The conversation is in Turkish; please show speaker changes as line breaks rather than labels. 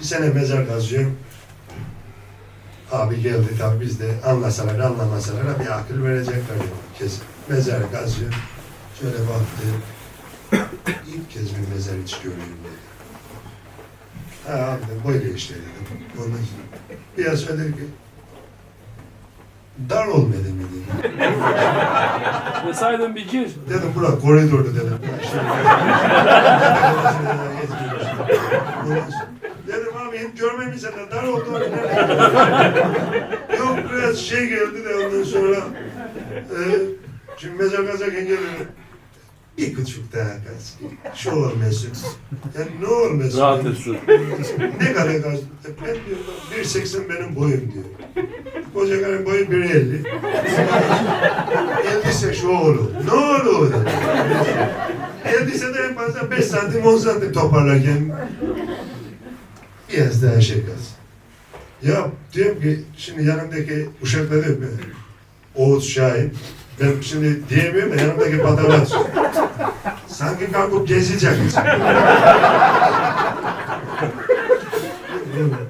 Bir sene mezar kazıyorum. Abi geldi tabi biz de anlasalar anlamasalar bir akıl verecekler kesin. Mezar kazıyor. Şöyle baktı. İlk kez bir mezar hiç görüyorum dedi. Ha abi böyle işte dedim. Ondan sonra biraz sonra dedi ki dar olmadı mı dedi.
Desaydın bir gir.
Dedim bura koridordu dedim. Şey, dedim abi hiç görmemişsen de dar oldu. Yok biraz şey geldi de ondan sonra e, şimdi mezar kazarken geldi. Bir küçük daha kaz. Şu olmasın. Ya ne olmasın?
Rahat etsin.
Ne kadar kaz? Ben diyorum 1.80 benim boyum diyor. Koca karın boyu 1.50. 50 ise şu olur. Ne olur? 50 ise de en fazla 5 santim 10 santim toparlarken şey kaz. Ya diyorum ki şimdi yanımdaki uşaklar diyor ki, Oğuz Şahin ben şimdi diyemiyorum da yanımdaki patavat sanki kalkıp gezecek.